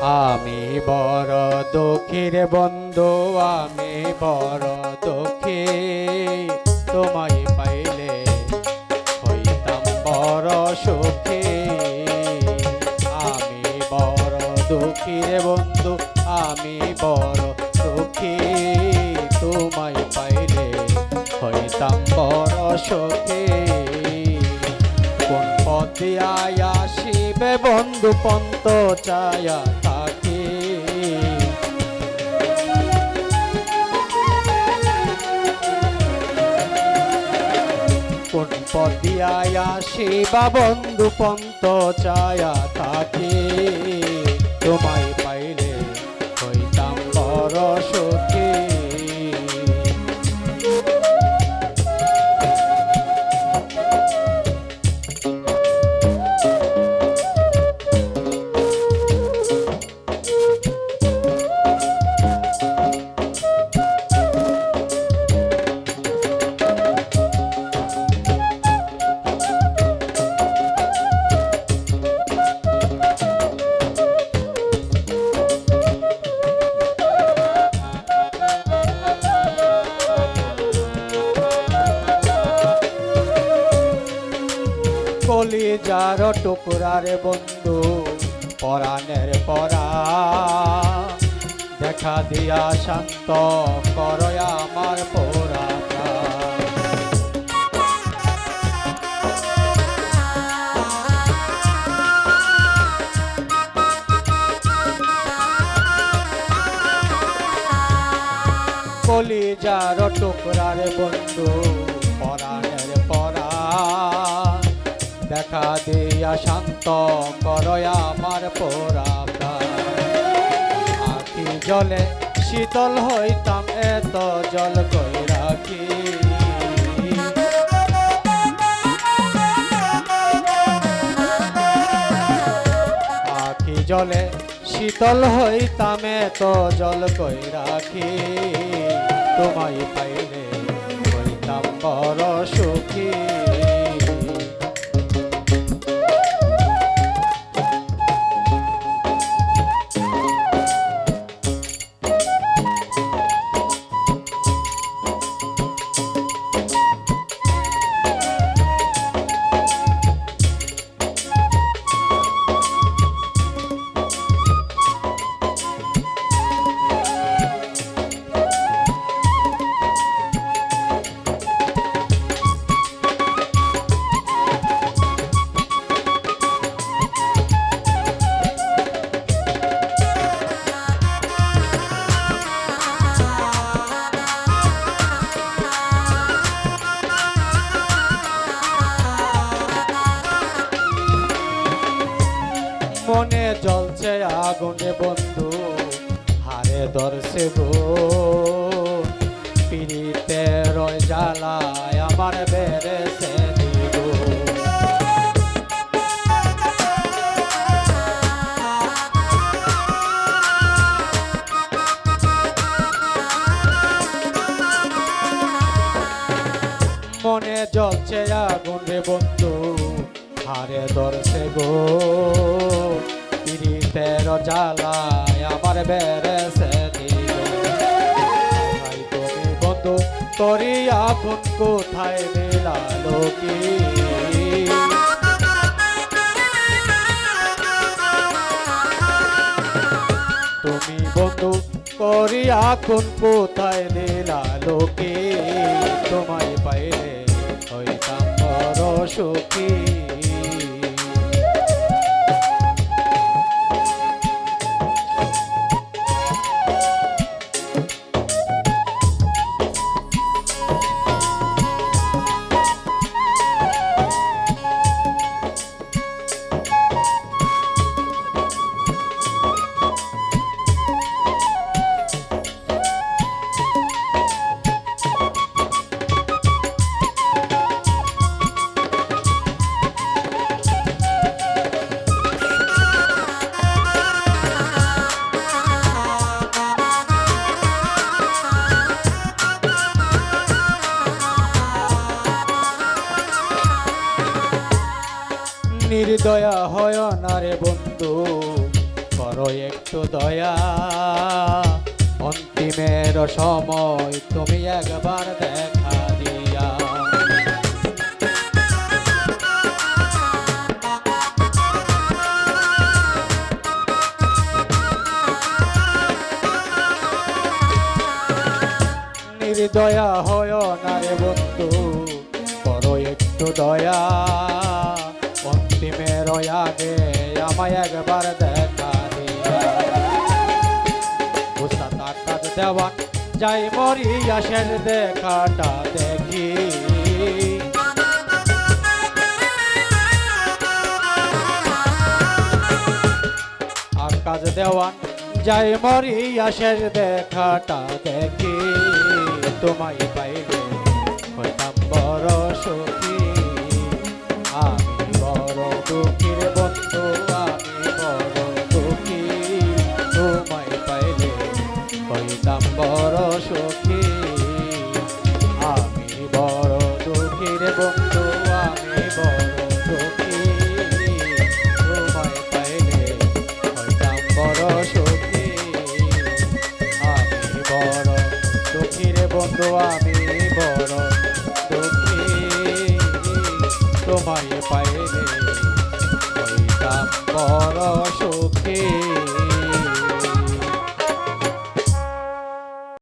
আমি বড় দুঃখীর বন্ধু, আমি বড় দুঃখী। তোমায় পাইলে হইতাম বড় সুখী। আমি বড় দুঃখীর বন্ধু, আমি বড় সুখী। তোমায় পাইলে হইতাম বড় সুখী। কোন পথে আয়া শিবে বন্ধু, পন্ত চায়া আয়া শিবা বন্ধু পন্ত চায়া থাকে। তোমায় কলি যার টুকরার বন্ধু, পরাণের পরা। দেখা দিয়া শান্ত কর আমার পোরা কলি যার টুকরার বন্ধু পরা দেখা দিয়া শান্ত করয় আমার পোড়া আখি জলে শীতল হইতাম, এত জল কই রাখি আখি জলে শীতল হইতাম, এত জল কই রাখি তোমায় পাইলে হইতাম বড় সুখী। ধরছে গো পিড়িতে রয় জ্বালায় আমার বেড়েছে মনে জ্বলছে আগুনে বন্ধু হারে ধরছে গো পিড়িতের জ্বালায় আমার বেড়েছে তরি আপন কোথায় মেলালো কে তুমি বন্ধু করি আপন কোথায় মেলালো কে তোমায় পাইলে হইতাম বড় সুখী। নির্দয়া হয় না রে বন্ধু? কর একটু দয়া। অন্তিমের সময় তুমি একবার দেখা দিয়া। নির্দয়া হয় না রে বন্ধু? করো একটু দয়া। অন্তিমের আগে আমায় একবার দেখা দিয়া। দেওয়ান যাই মরি আসের দেখাটা দেখি। আকাশ দেওয়ান যাই মরি আসের দেখাটা দেখি। তোমায় পাইলে হইতাম বড় সুখী। দুঃখীর বন্ধু, আমি বড় দুঃখী। তোমায় পাইলে হইতাম বড় সুখী। আমি বড় দুঃখীর বন্ধু, আমি বড় দুঃখী। তোমায় পাইলে হইতাম বড় সুখী। আমি বড় দুঃখীর বন্ধু, আমি বড় দুঃখী। তোমায় পাইলে